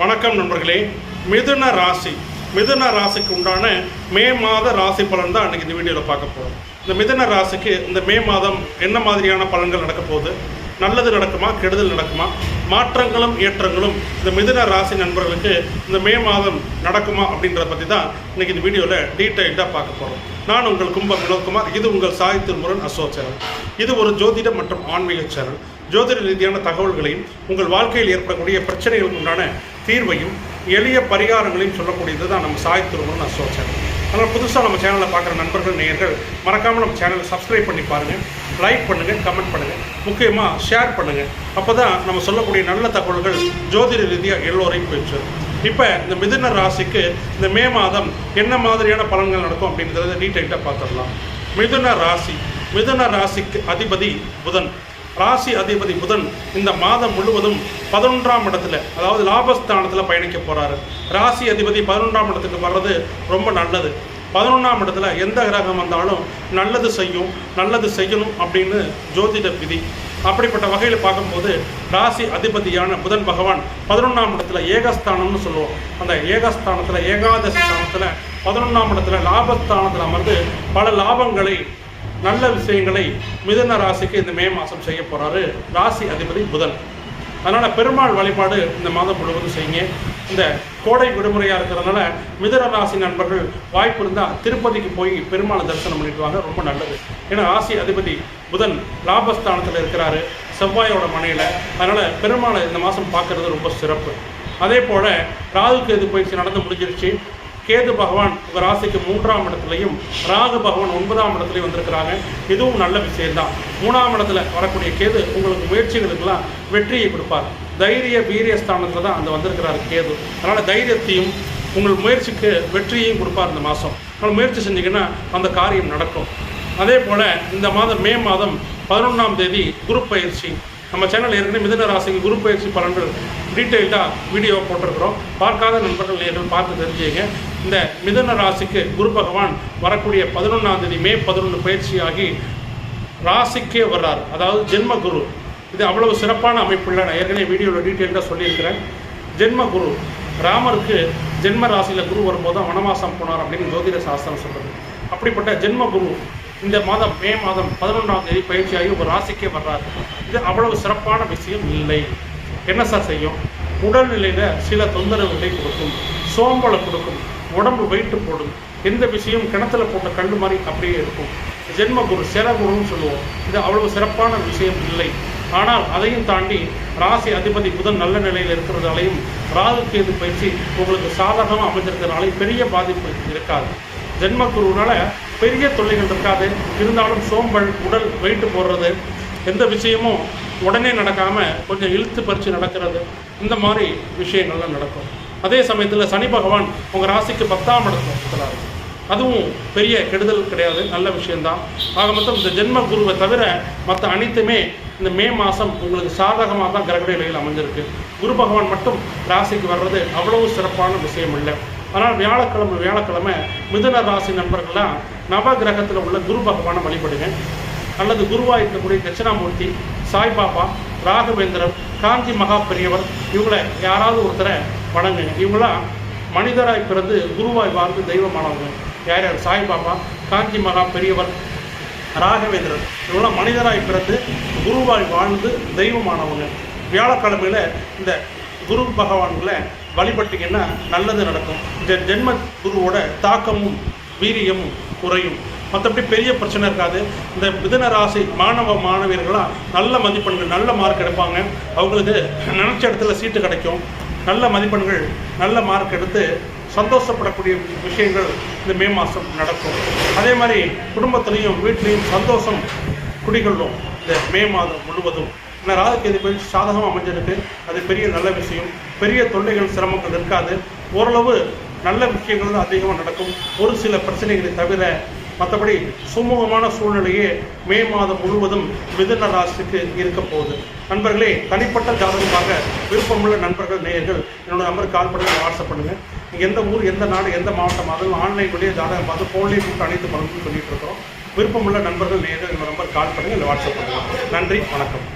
வணக்கம் நண்பர்களே. மிதுன ராசி. மிதுன ராசிக்கு உண்டான மே மாத ராசி பலன் தான் அன்றைக்கி இந்த வீடியோவில் பார்க்க போகிறோம் இந்த மிதுன ராசிக்கு இந்த மே மாதம் என்ன மாதிரியான பலன்கள் நடக்க போகுது? நல்லது நடக்குமா? கெடுதல் நடக்குமா? மாற்றங்களும் ஏற்றங்களும் இந்த மிதுன ராசி நண்பர்களுக்கு இந்த மே மாதம் நடக்குமா அப்படின்றத பற்றி தான் இன்றைக்கி இந்த வீடியோவில் டீட்டெயில்டாக பார்க்க போகிறோம் நான் உங்கள் கும்பம் வினோத்குமார் இது உங்கள் சாகித்ய திருமுருகன் அசோ சேனல். இது ஒரு ஜோதிடம் மற்றும் ஆன்மீக சேனல். ஜோதிட ரீதியான தகவல்களையும் உங்கள் வாழ்க்கையில் ஏற்படக்கூடிய பிரச்சனைகளுக்கு உண்டான தீர்வையும் எளிய பரிகாரங்களையும் சொல்லக்கூடியது தான் நம்ம சாய் திருமணம் நான் சேனல் அதனால் புதுசாக நம்ம சேனலில் பார்க்குற நண்பர்கள் நேயர்கள் மறக்காமல் நம்ம சேனலை சப்ஸ்கிரைப் பண்ணி பாருங்கள் லைக் பண்ணுங்கள் கமெண்ட் பண்ணுங்கள் முக்கியமாக ஷேர் பண்ணுங்கள் அப்போ தான் நம்ம சொல்லக்கூடிய நல்ல தகவல்கள் ஜோதிட ரீதியாக எல்லோரையும் போயிடுச்சு இப்போ இந்த மிதுன ராசிக்கு இந்த மே மாதம் என்ன மாதிரியான பலன்கள் நடக்கும் அப்படின்றத டீட்டெயில்டாக பார்த்துடலாம். மிதுன ராசி மிதுன ராசிக்கு அதிபதி புதன். ராசி அதிபதி புதன் இந்த மாதம் முழுவதும் பதினொன்றாம் இடத்துல அதாவது லாபஸ்தானத்தில் பயணிக்க போகிறாரு ராசி அதிபதி பதினொன்றாம் இடத்துக்கு வர்றது ரொம்ப நல்லது. பதினொன்றாம் இடத்துல எந்த கிரகம் வந்தாலும் நல்லது செய்யும் நல்லது செய்யணும் அப்படின்னு ஜோதிட விதி. அப்படிப்பட்ட வகையில் பார்க்கும்போது ராசி அதிபதியான புதன் பகவான் பதினொன்றாம் இடத்துல ஏகஸ்தானம்னு சொல்லுவோம். அந்த ஏகஸ்தானத்தில் ஏகாதசி ஸ்தானத்தில் பதினொன்றாம் இடத்துல லாபஸ்தானத்தில் அமர்ந்து பல லாபங்களை நல்ல விஷயங்களை மிதன ராசிக்கு இந்த மே மாதம் செய்ய போகிறாரு ராசி அதிபதி புதன். அதனால் பெருமாள் வழிபாடு இந்த மாதம் முழுவதும் செய்யுங்க. இந்த கோடை விடுமுறையாக இருக்கிறதுனால மிதுன ராசி நண்பர்கள் வாய்ப்பு இருந்தால் திருப்பதிக்கு போய் பெருமாளை தரிசனம் பண்ணிட்டு வாங்க ரொம்ப நல்லது. ஏன்னா ராசி அதிபதி புதன் லாபஸ்தானத்தில் இருக்கிறாரு செவ்வாயோட மனையில். அதனால் பெருமாளை இந்த மாதம் பார்க்கறது ரொம்ப சிறப்பு. அதே போல் ராகுக்கு இது பயிற்சி நடந்து முடிஞ்சிருச்சு கேது பகவான் உங்கள் ராசிக்கு மூன்றாம் இடத்துலையும் ராகு பகவான் ஒன்பதாம் இடத்துலையும் வந்திருக்கிறாங்க. இதுவும் நல்ல விஷயம்தான். மூணாம் இடத்துல வரக்கூடிய கேது உங்களுக்கு முயற்சிகளுக்கெல்லாம் வெற்றியை கொடுப்பார். தைரிய வீரிய ஸ்தானத்தில் தான் அந்த வந்திருக்கிறார் கேது. அதனால் தைரியத்தையும் உங்கள் முயற்சிக்கு வெற்றியையும் கொடுப்பார் இந்த மாதம் அதனால் முயற்சி செஞ்சீங்கன்னா அந்த காரியம் நடக்கும். அதே போல் இந்த மாதம் மே மாதம் பதினொன்றாம் தேதி குரு பயிற்சி நம்ம சேனல் ஏற்கனவே மிதுன ராசிக்கு குரு பயிற்சி பலன்கள் டீட்டெயில்டாக வீடியோ போட்டிருக்கிறோம். பார்க்காத நண்பர்கள் நேர்கள் பார்த்து தெரிஞ்சுங்க. இந்த மிதுன ராசிக்கு குரு பகவான் வரக்கூடிய பதினொன்றாம் தேதி மே பதினொன்று பயிற்சியாகி ராசிக்கே வர்றார். அதாவது ஜென்ம குரு இது அவ்வளவு சிறப்பான அமைப்புள்ள நான் ஏற்கனவே வீடியோவில் டீட்டெயில்டாக சொல்லியிருக்கிறேன். ஜென்ம குரு ராமருக்கு ஜென்ம ராசியில் குரு வரும்போது தான் வனவாசம் போனார் அப்படின்னு ஜோதிட சாஸ்திரம் சொல்கிறது அப்படிப்பட்ட ஜென்ம குரு இந்த மாதம் மே மாதம் பதினொன்றாம் தேதி பயிற்சியாகி ஒரு ராசிக்கே வர்றார். இது அவ்வளவு சிறப்பான விஷயம் இல்லை. என்ன சார் செய்யும்? உடல்நிலையில் சில தொந்தரவுகளை கொடுக்கும் சோம்பலை கொடுக்கும் உடம்பு வெயிட்டு போடும் எந்த விஷயம் கிணத்துல போட்ட கண்டு மாதிரி அப்படியே இருக்கும். ஜென்ம குரு சிறகுருன்னு சொல்லுவோம். இது அவ்வளவு சிறப்பான விஷயம் இல்லை. ஆனால் அதையும் தாண்டி ராசி அதிபதி புதன் நல்ல நிலையில் இருக்கிறதாலையும் ராகு கேது பயிற்சி உங்களுக்கு சாதகமாக அமைஞ்சிருக்கிறதுனாலையும் பெரிய பாதிப்பு இருக்காது. ஜென்ம பெரிய தொல்லைகள் இருக்காது. இருந்தாலும் சோம்பல் உடல் வெயிட்டு போடுறது எந்த விஷயமும் உடனே நடக்காமல் கொஞ்சம் இழுத்து பறித்து நடக்கிறது இந்த மாதிரி விஷயங்கள்லாம் நடக்கும். அதே சமயத்தில் சனி பகவான் உங்கள் ராசிக்கு பத்தாம் இடத்துல அதுவும் பெரிய கெடுதல் கிடையாது நல்ல விஷயந்தான் ஆக மொத்தம் இந்த ஜென்ம குருவை தவிர மற்ற அனைத்துமே இந்த மே மாதம் உங்களுக்கு சாதகமாக தான் கிரக நிலையில் அமைஞ்சிருக்கு. குரு பகவான் மட்டும் ராசிக்கு வர்றது அவ்வளவு சிறப்பான விஷயம் இல்லை. ஆனால் வியாழக்கிழமை வியாழக்கிழமை மிதுன ராசி நண்பர்கள்லாம் நவ கிரகத்தில் உள்ள குரு பகவானை வழிபடுங்க. அல்லது குருவாக இருக்கக்கூடிய தட்சிணாமூர்த்தி சாய்பாபா ராகவேந்திரர் காஞ்சி மகா பெரியவர் இவங்களை யாராவது ஒருத்தரை வணங்குங்க. இவங்களாம் மனிதராய் பிறந்து குருவாய் வாழ்ந்து தெய்வமானவங்க. யார் யார்? சாய்பாபா காஞ்சி மகா பெரியவர் ராகவேந்திரர். இவங்களாம் மனிதராய் பிறந்து குருவாய் வாழ்ந்து தெய்வமானவங்க. வியாழக்கிழமையில் இந்த குரு பகவான்களை வழிபட்டிங்கன்னா நல்லது நடக்கும். இந்த ஜென்ம குருவோட தாக்கமும் வீரியமும் குறையும். மற்றபடி பெரிய பிரச்சனை இருக்காது. இந்த மிதன ராசி மாணவ மாணவியர்களாக நல்ல மதிப்பெண்கள் நல்ல மார்க் எடுப்பாங்க. அவங்களுக்கு நினச்ச இடத்துல சீட்டு கிடைக்கும். நல்ல மதிப்பெண்கள் நல்ல மார்க் எடுத்து சந்தோஷப்படக்கூடிய விஷயங்கள் இந்த மே மாதம் நடக்கும். அதே மாதிரி குடும்பத்துலேயும் வீட்லேயும் சந்தோஷம் குடிகொள்ளும் இந்த மே மாதம் முழுவதும். ஏன்னா ராகுகேது போய் சாதகமாக அமைஞ்சிருக்கு. அது பெரிய நல்ல விஷயம். பெரிய தொல்லைகள் சிரமங்கள் இருக்காது. ஓரளவு நல்ல விஷயங்கள் தான் அதிகமாக நடக்கும். ஒரு சில பிரச்சனைகளை தவிர மற்றபடி சுமூகமான சூழ்நிலையே மே மாதம் முழுவதும் மிதுன ராசிக்கு இருக்க போகுது. நண்பர்களே தனிப்பட்ட ஜாதகமாக விருப்பமுள்ள நண்பர்கள் நேயர்கள் என்னோட நம்பருக்கு கால் பண்ணுங்கள் வாட்ஸ்அப் பண்ணுங்கள் நீங்கள் எந்த ஊர் எந்த நாடு எந்த மாவட்டம் ஆனாலும் ஆன்லைன் வழியே ஜாதகம் பார்த்து ஃபோன்லேயே கூப்பிட்டு அனைத்து பலனும் சொல்லிட்டு இருக்கிறோம் விருப்பமுள்ள நண்பர்கள் நேயர்கள் என்னோட நம்பர் கால் பண்ணுங்கள் இல்லை வாட்ஸ்அப் பண்ணுங்கள் நன்றி வணக்கம்.